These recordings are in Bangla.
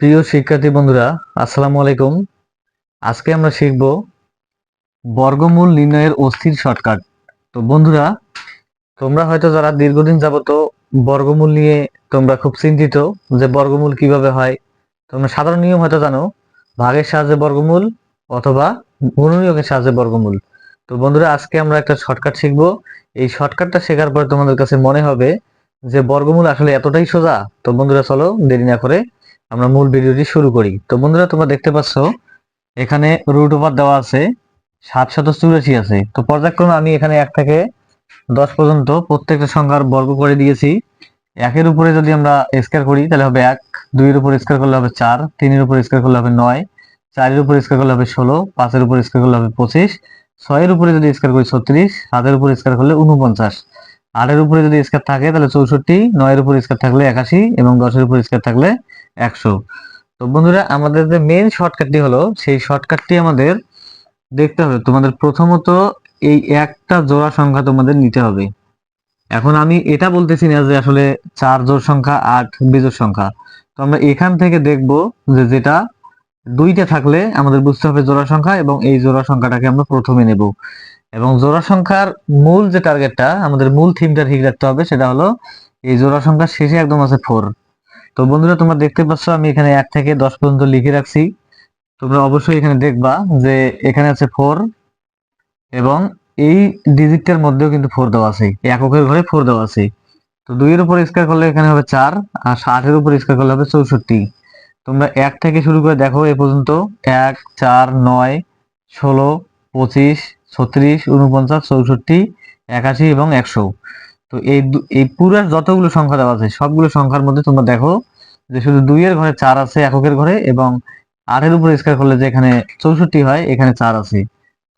প্রিয় শিক্ষার্থী বন্ধুরা, আসসালামু আলাইকুম। আজকে আমরা শিখব বর্গমূল নির্ণয়ের অস্থির শর্টকাট। তো বন্ধুরা, তোমরা হয়তো যারা দীর্ঘদিন যাবত বর্গমূল নিয়ে তোমরা খুব চিন্তিত যে বর্গমূল কীভাবে হয়, তোমরা সাধারণ নিয়ম হয়তো জানো, ভাগের সাহায্যে বর্গমূল অথবা গুণনীয়কের সাহায্যে বর্গমূল। তো বন্ধুরা, আজকে আমরা একটা শর্টকাট শিখব। এই শর্টকাটটা শেখার পরে তোমাদের কাছে মনে হবে যে বর্গমূল আসলে এতটাই সোজা। তো বন্ধুরা, চলো দেরি না করে আমরা মূল ভিডিওটি শুরু করি। তো বন্ধুরা, তোমরা দেখতে পাচ্ছ, এখানে রুট ওভার দেওয়া আছে সাতশত চুরাশি আছে। তো পর্যায়ক্রমে আমি এখানে এক থেকে দশ পর্যন্ত প্রত্যেকটা সংখ্যার বর্গ করে দিয়েছি। একের উপরে যদি আমরা স্কোয়ার করি, তাহলে হবে এক, দুইয়ের উপর স্কোয়ার করলে হবে চার, তিনের উপর স্কোয়ার করলে হবে নয়, চারের উপর স্কোয়ার করলে হবে ষোলো, পাঁচের উপর স্কোয়ার করলে হবে পঁচিশ, ছয়ের উপরে যদি স্কোয়ার করি ছত্রিশ, সাতের উপর স্কোয়ার করলে উনপঞ্চাশ আটের উপরে যদি স্কোয়ার থাকে, তাহলে চৌষট্টি, নয়ের উপর স্কোয়ার থাকলে একাশি এবং দশের উপর স্কোয়ার থাকলে একশো। তো বন্ধুরা, আমাদের যে মেন শর্টকাটটি হলো, সেই শর্টকাটটি আমাদের দেখতে হবে। তোমাদের প্রথমত এই একটা জোড়া সংখ্যা তোমাদের নিতে হবে। এখন আমি এটা বলতেছি না যে আসলে চার জোড় সংখ্যা, আট বিজোড় সংখ্যা। তো আমরা এখান থেকে দেখব যে যেটা দুইটা থাকলে আমাদের বুঝতে হবে জোড়া সংখ্যা এবং এই জোড়া সংখ্যাটাকে আমরা প্রথমে নেব। এবং জোড়া সংখ্যার মূল যে টার্গেটটা আমাদের মূল থিমটা ঠিক রাখতে হবে, সেটা হলো এই জোড়া সংখ্যার শেষে একদম আছে ফোর তো বন্ধুরা, তোমরা দেখতে পাচ্ছ আমি এখানে এক থেকে দশ পর্যন্ত লিখে রাখছি। তোমরা অবশ্যই এখানে দেখবা যে এখানে আছে ফোর এবং এই ডিজিটটার মধ্যেও কিন্তু ফোর দেওয়া আছে। এককের ঘরে ফোর দেওয়া আছে। তো দুইয়ের উপর স্কোয়ার করলে এখানে হবে চার, আর ষাটের উপর স্কোয়ার করলে হবে চৌষট্টি। তোমরা এক থেকে শুরু করে দেখো এ পর্যন্ত, এক, চার, নয়, ষোলো, পঁচিশ, ছত্রিশ উনপঞ্চাশ চৌষট্টি, একাশি এবং একশো। তো এই এই পুরো যতগুলো সংখ্যা দেওয়া আছে, সবগুলো সংখ্যার মধ্যে তোমরা দেখো যে শুধু দুইয়ের ঘরে চার আছে এককের ঘরে এবং আটের উপর স্কোয়ার করলে যে এখানে চৌষট্টি হয়, এখানে চার আছে।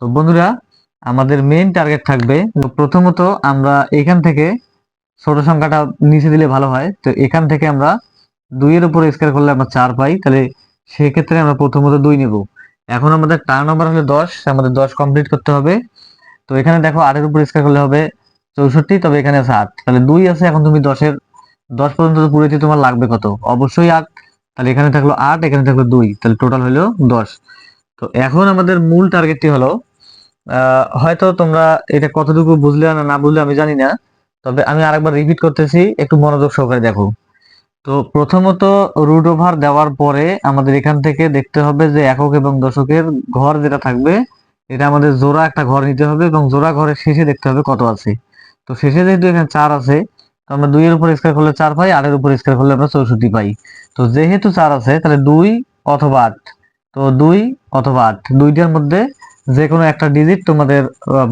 তো বন্ধুরা, আমাদের মেইন টার্গেট থাকবে প্রথমত আমরা এখান থেকে ছোট সংখ্যাটা নিচে দিলে ভালো হয়। তো এখান থেকে আমরা দুইয়ের উপর স্কোয়ার করলে আমরা চার পাই, তাহলে সেক্ষেত্রে আমরা প্রথমত দুই নেব। এখন আমাদের টার্ন নাম্বার হলে দশ, আমাদের দশ কমপ্লিট করতে হবে। তো এখানে দেখো আটের উপর স্কোয়ার করলে হবে চৌষট্টি, তবে এখানে আছে আট। তাহলে দুই আছে, এখন তুমি দশের, দশ পর্যন্ত পুরোতে তোমার লাগবে কত? অবশ্যই আট। তাহলে এখানে থাকল আট, এখানে থাকল দুই। তাহলে টোটাল হলো দশ। তো এখন আমাদের মূল টার্গেটটি হলো হয়তো তোমরা এটা কতটুকু বুঝলে না না বুঝলে আমি জানি না, তবে আমি আরেকবার রিপিট করতেছি, একটু মনোযোগ সহকারে দেখো। তো প্রথমত রুট ওভার দেওয়ার পরে আমাদের এখান থেকে দেখতে হবে যে একক এবং দশকের ঘর যেটা থাকবে, এটা আমাদের জোড়া একটা ঘর নিতে হবে এবং জোড়া ঘরের শেষে দেখতে হবে কত আছে। তো শেষে যেহেতু এখানে চার আছে, তো আমরা দুইয়ের উপর স্কোয়ার করলে চার পাই, আটের উপর স্কোয়ার করলে আমরা চৌষট্টি পাই। তো যেহেতু চার আছে, তাহলে দুই অথবা আট। তো দুই অথবা আট, দুইটার মধ্যে যে কোনো একটা ডিজিট তোমাদের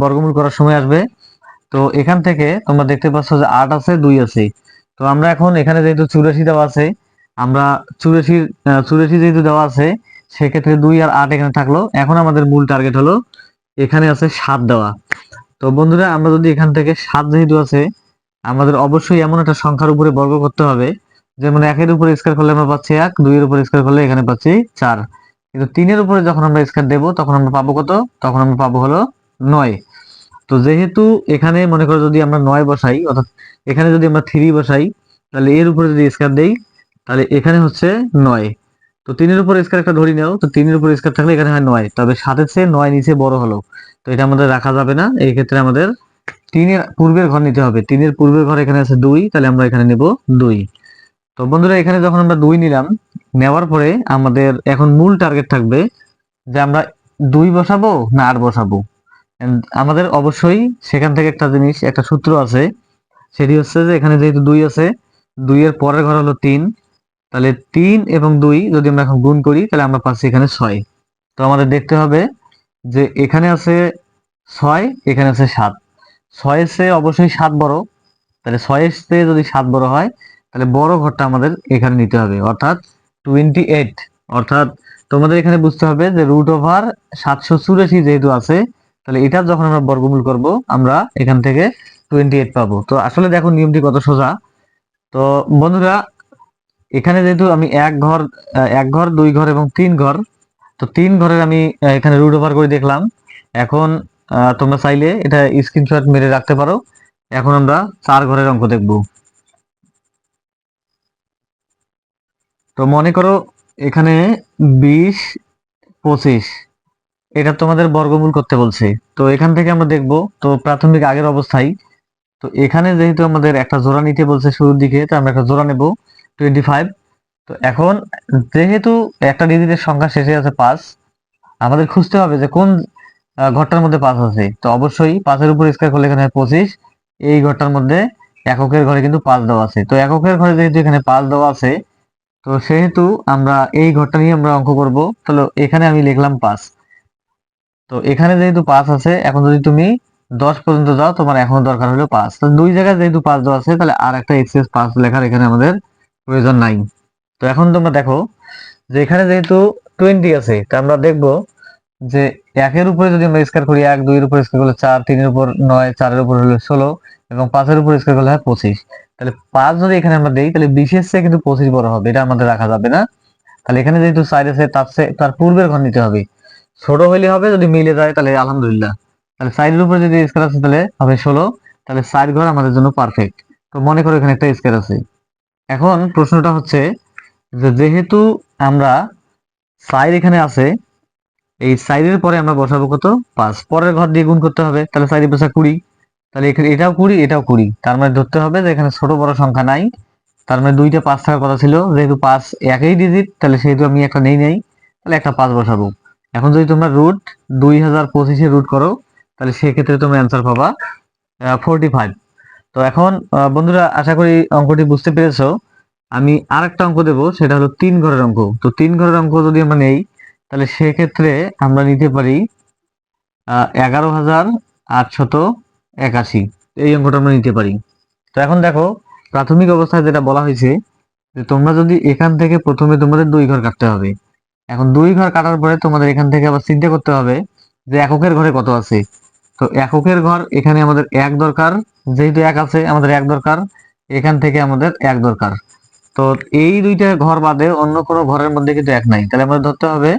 বর্গমূল করার সময় আসবে। তো এখান থেকে তোমরা দেখতে পাচ্ছ যে আট আছে, দুই আছে। তো আমরা এখন এখানে যেহেতু চুরাশি দেওয়া আছে, আমরা চুরাশি চুরাশি যেহেতু দেওয়া আছে, সেক্ষেত্রে দুই আর আট এখানে থাকল। এখন আমাদের মূল টার্গেট হলো, এখানে আছে সাত দেওয়া। তো বন্ধুরা, আমরা যদি এখান থেকে সাত যেহেতু আছে, আমাদের অবশ্যই এমন একটা সংখ্যার উপরে বর্গ করতে হবে। যেমন একের উপরে স্কোয়ার করলে আমরা পাচ্ছি এক, দুইয়ের উপর স্কোয়ার করলে এখানে পাচ্ছি চার। কিন্তু তিনের উপরে যখন আমরা স্কোয়ার দেবো, তখন আমরা পাবো কত? তখন আমরা পাবো হলো নয়। তো যেহেতু এখানে মনে করো যদি আমরা নয় বসাই, অর্থাৎ এখানে যদি আমরা থ্রি বসাই, তাহলে এর উপরে যদি স্কোয়ার দেই, তাহলে এখানে হচ্ছে নয়। তো তিনের উপর স্কোয়ার একটা ধরি নাও, তো তিনের উপর স্কোয়ার থাকলে এখানে হয় নয়। তবে সাতের চেয়ে নয় নিচে বড় হলো। তো এটা আমাদের রাখা যাবে না। এই ক্ষেত্রে আমাদের তিনের পূর্বের ঘর নিতে হবে। তিনের পূর্বের ঘর এখানে আছে দুই, তাহলে আমরা এখানে নেব দুই। তো বন্ধুরা, এখানে যখন আমরা দুই নিলাম, নেওয়ার পরে আমাদের এখন মূল টার্গেট থাকবে যে আমরা দুই বসাবো না আর বসাবো। আমাদের অবশ্যই সেখান থেকে একটা জিনিস, একটা সূত্র আছে। সেটি হচ্ছে যে এখানে যেহেতু দুই আছে, দুইয়ের পরের ঘর হলো তিন। তাহলে তিন এবং দুই যদি আমরা এখন গুণ করি, তাহলে আমরা পাচ্ছি এখানে ছয়। তো আমাদের দেখতে হবে যে এখানে আছে ছয়, এখানে আছে সাত। ছয়ের চেয়ে অবশ্যই সাত বড়। তাহলে ছয়ের যদি সাত বড় হয়, তাহলে বড় ঘরটা আমাদের এখানে নিতে হবে। অর্থাৎ টোয়েন্টি এইট অর্থাৎ তোমাদের এখানে বুঝতে হবে যে রুট ওভার সাতশো চুরাশি যেহেতু আছে, তাহলে এটা যখন আমরা বর্গমূল করব, আমরা এখান থেকে টোয়েন্টি এইট পাবো। তো আসলে দেখো নিয়মটি কত সোজা। তো বন্ধুরা এখানে যেহেতু আমি এক ঘর এক ঘর, দুই ঘর এবং তিন ঘর, তো তিন ঘরের আমি এখানে রুট ওভার করে দেখলাম। এখন তোমরা চাইলে এটা স্ক্রিনশট মেরে রাখতে পারো। এখন আমরা চার ঘরের অঙ্ক দেখব। তো মনে করো এখানে বিশ, পঁচিশ, এটা তোমাদের বর্গমূল করতে বলছে। তো এখান থেকে আমরা দেখব, তো প্রাথমিক আগের অবস্থায়, তো এখানে যেহেতু আমাদের একটা জোড়া নিতে বলছে শুরুর দিকে, তো আমরা একটা জোড়া নেব। টোয়েন্টি ফাইভ তো এখন যেহেতু একটা ডিজিটের সংখ্যা শেষে আছে পাঁচ, আমাদের খুঁজতে হবে যে কোন ঘরটার মধ্যে পাঁচ আছে। তো অবশ্যই পাঁচের উপর স্কোয়ার করলে এখানে পঁচিশ, এই ঘরটার মধ্যে এককের ঘরে কিন্তু পাঁচ দেওয়া আছে। তো এককের ঘরে যেহেতু এখানে পাঁচ দেওয়া আছে, তো সেহেতু আমরা এই ঘরটা নিয়ে আমরা অঙ্ক করব। তাহলে এখানে আমি লিখলাম পাঁচ। তো এখানে যেহেতু পাঁচ আছে, এখন যদি তুমি দশ পর্যন্ত যাও, তোমার এখনও দরকার হলো পাঁচ। তো দুই জায়গায় যেহেতু পাঁচ দেওয়া আছে, তাহলে আর একটা এক্সেস পাঁচ লেখার এখানে আমাদের প্রয়োজন নাই। তো এখন তোমরা দেখো যে এখানে যেহেতু টোয়েন্টি আছে, তা আমরা দেখব যে একের উপরে যদি আমরা স্কোয়ার করি এক, দুইয়ের উপর স্কোয়ার করলে চার, তিনের উপর নয়, চারের উপর হলো ষোলো এবং পাঁচের উপর স্কোয়ার করলে হয় পঁচিশ। তাহলে পাঁচ যদি এখানে আমরা দিই, তাহলে বিশের চেয়ে কিন্তু পঁচিশ বড় হবে, এটা আমাদের রাখা যাবে না। তাহলে এখানে যেহেতু সাইড আছে, তার তার পূর্বের ঘর নিতে হবে। ছোট হইলে হবে, যদি মিলে যায় তাহলে আলহামদুলিল্লাহ। তাহলে সাইডের উপরে যদি স্কোয়ার আছে তাহলে হবে ষোলো, তাহলে সাইড ঘর আমাদের জন্য পারফেক্ট তো মনে করো এখানে একটা স্কোয়ার আছে। এখন প্রশ্নটা হচ্ছে যে যেহেতু আমরা সাইড এখানে আছে, এই সাইডের পরে আমরা বসাবো কত? পাঁচ। পরের ঘর দিয়ে গুণ করতে হবে, তাহলে সাইডে বসা কুড়ি। তাহলে এখানে এটাও কুড়ি এটাও কুড়ি। তার মানে ধরতে হবে যে এখানে ছোট বড় সংখ্যা নাই। তার মানে দুইটা পাঁচ থাকার কথা ছিল। যেহেতু পাঁচ একই ডিজিট তাহলে সেহেতু আমি একটা নেই নেই। তাহলে একটা পাঁচ বসাবো। এখন যদি তোমরা রুট দুই হাজার পঁচিশে রুট করো, তাহলে সেক্ষেত্রে তোমরা অ্যান্সার পাবা ফোরটি ফাইভ তো এখন বন্ধুরা, আশা করি অঙ্কটি বুঝতে পেরেছ। আমি আর একটা অঙ্ক দেবো, সেটা হলো তিন ঘরের অঙ্ক। তো তিন ঘরের অঙ্ক যদি আমরা নেই, তাহলে সেক্ষেত্রে আমরা নিতে পারি এগারো হাজার আটশত একাশি। এই অঙ্কটা আমরা নিতে পারি। তো এখন দেখো, প্রাথমিক অবস্থায় যেটা বলা হয়েছে, যে তোমরা যদি এখান থেকে প্রথমে তোমাদের দুই ঘর কাটতে হবে। এখন দুই ঘর কাটার পরে তোমাদের এখান থেকে আবার চিন্তা করতে হবে যে এককের ঘরে কত আছে। তো এককের ঘর এখানে আমাদের এক দরকার, যেহেতু এক আছে, আমাদের এক দরকার, এখান থেকে আমাদের এক দরকার। তো এই দুইটা ঘর বাদে অন্য কোনো ঘরের মধ্যে কিন্তু এক নাই। তাহলে আমাদের ধরতে হবে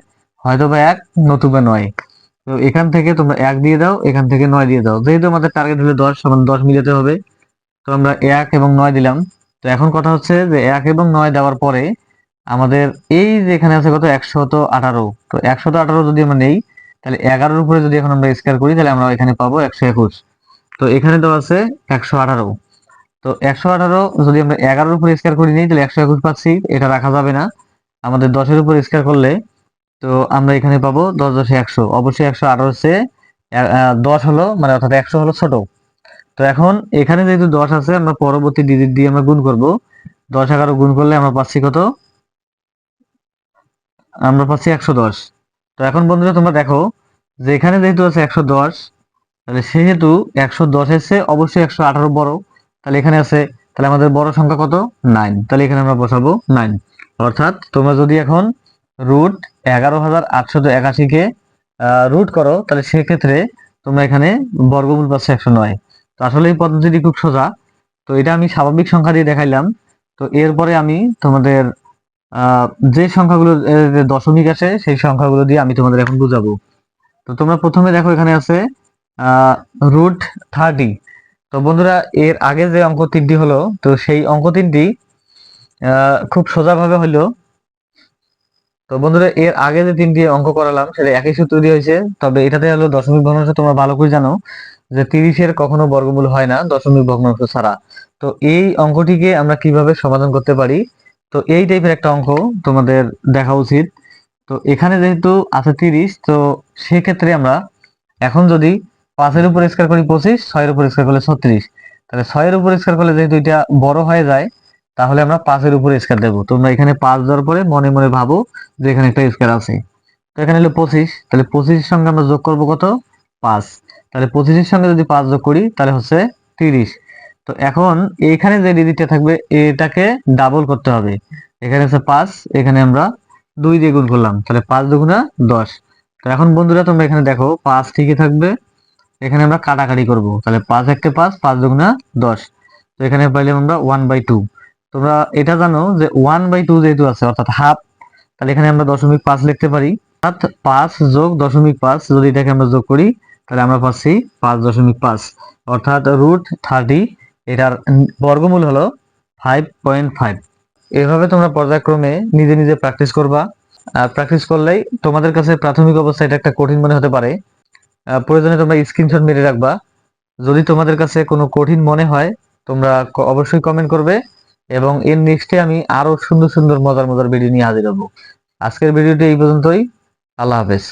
হয়তো বা এক, নতুবা নয়। তো এখান থেকে তোমরা এক দিয়ে দাও, এখান থেকে নয় দিয়ে দাও। যেহেতু আমাদের টার্গেট হলো দশ, সমান দশ মিলাতে হবে, তো আমরা এক এবং নয় দিলাম। তো এখন কথা হচ্ছে যে এক এবং নয় দেওয়ার পরে আমাদের এই যে এখানে আছে কত? একশত আঠারো। তো একশত আঠারো যদি আমরা নেই তাহলে এগারোর উপরে যদি এখন আমরা স্কোয়ার করি তাহলে আমরা এখানে পাবো একশো একুশ। তো এখানে তো আছে একশো আঠারো। তো একশো আঠারো যদি আমরা এগারোর উপরে স্কোয়ার করি নিই তাহলে একশো একুশ পাচ্ছি এটা রাখা যাবে না। আমাদের দশের উপর স্কোয়ার করলে তো আমরা এখানে পাবো দশ দশে একশো। অবশ্যই একশো আঠারো আহ, দশ হলো মানে অর্থাৎ একশো হলো ছোট। তো এখন এখানে যেহেতু দশ আছে আমরা পরবর্তী ডিজিট দিয়ে আমরা গুণ করব। দশ এগারো গুণ করলে আমরা পাচ্ছি কত? আমরা পাচ্ছি একশো দশ। তো এখন বন্ধুরা তোমরা দেখো যে এখানে যেহেতু আছে একশো দশ, তাহলে সেহেতু একশো দশের চেয়ে অবশ্যই একশো আঠারো বড়। তাহলে এখানে আছে, তাহলে আমাদের বড় সংখ্যা কত? নাইন। তাহলে এখানে আমরা বসাবো নাইন। অর্থাৎ তোমরা যদি এখন রুট এগারো হাজার আটশত একাশিকে রুট করো, তাহলে সেক্ষেত্রে তোমরা এখানে বর্গমূল পাচ্ছ একশো নয়। তো আসলে এই পদ্ধতিটি খুব সোজা। তো এটা আমি স্বাভাবিক সংখ্যা দিয়ে দেখাইলাম। তো এরপরে আমি তোমাদের যে সংখ্যাগুলো দশমিক আছে সেই সংখ্যাগুলো দিয়ে আমি তোমাদের এখন বুঝাবো। তো তোমরা প্রথমে দেখো এখানে আছে রুট থার্টি তো বন্ধুরা, এর আগে যে অঙ্ক তিনটি হলো, তো সেই অঙ্ক তিনটি খুব সোজাভাবে হলো। তো বন্ধুরা, এর আগে যে তিনটি অঙ্ক করালাম, সেটা একই সূত্র দিয়ে হয়েছে, তবে এটাতে হলো দশমিক ভগ্নাংশ, তোমরা ভালো করে জানো যে তিরিশের কখনো বর্গমূল হয় না, দশমিক ভগ্নাংশ ছাড়া। তো এই অঙ্কটিকে আমরা কীভাবে সমাধান করতে পারি তো এই টাইপের একটা অঙ্ক তোমাদের দেখা উচিত। তো এখানে যেহেতু আছে তিরিশ, তো সেক্ষেত্রে আমরা এখন যদি পাঁচের উপর স্কোয়ার করি পঁচিশ, ছয়ের উপর স্কোয়ার করলে ছত্রিশ। তাহলে ছয়ের উপর স্কোয়ার করলে যেহেতু এটা বড় হয়ে যায়, তাহলে আমরা পাঁচের উপর স্কোয়ার দেবো। তোমরা এখানে পাঁচ দেওয়ার পরে মনে মনে ভাবো যে এখানে একটা স্কোয়ার আছে। তো এখানে হলো পঁচিশ, তাহলে পঁচিশের সঙ্গে আমরা যোগ করব কত? পাঁচ। তাহলে পঁচিশের সঙ্গে যদি পাঁচ যোগ করি, তাহলে হচ্ছে তিরিশ। তো এখন এখানে যে ডিজিটটা থাকবে, এটাকে ডাবল করতে হবে। এখানে হচ্ছে পাঁচ, এখানে আমরা দুই দিয়ে গুণ করলাম, তাহলে পাঁচ দুগুণা দশ। তো এখন বন্ধুরা, তোমরা এখানে দেখো, পাঁচ ঠিকই থাকবে। এখানে আমরা কাটাকাটি করব। তাহলে পাঁচ একটা পাঁচ পাঁচ দুগুণা দশ। তো এখানে পাইলাম আমরা ওয়ান বাই টু তোমরা এটা জানো যে ওয়ান বাই টু যেহেতু আছে, অর্থাৎ হাফ তাহলে এখানে আমরা দশমিক পাঁচ লিখতে পারি। অর্থাৎ পাঁচ যোগ দশমিক পাঁচ, যদি এটাকে আমরা যোগ করি, তাহলে আমরা পাচ্ছি পাঁচ দশমিক পাঁচ। অর্থাৎ রুট থার্টি এটার বর্গমূল হলো ফাইভ পয়েন্ট ফাইভ এভাবে তোমরা পর্যায়ক্রমে নিজে নিজে প্র্যাকটিস করবা। আর প্র্যাকটিস করলেই তোমাদের কাছে প্রাথমিক অবস্থায় এটা একটা কঠিন মনে হতে পারে। প্রয়োজনে তোমরা স্ক্রিনশট মেরে রাখবা। যদি তোমাদের কাছে কোনো কঠিন মনে হয়, তোমরা অবশ্যই কমেন্ট করবে এবং এর নেক্সটে আমি আরও সুন্দর সুন্দর মজার মজার ভিডিও নিয়ে হাজির হব। আজকের ভিডিওটি এই পর্যন্তই। আল্লাহ হাফেজ।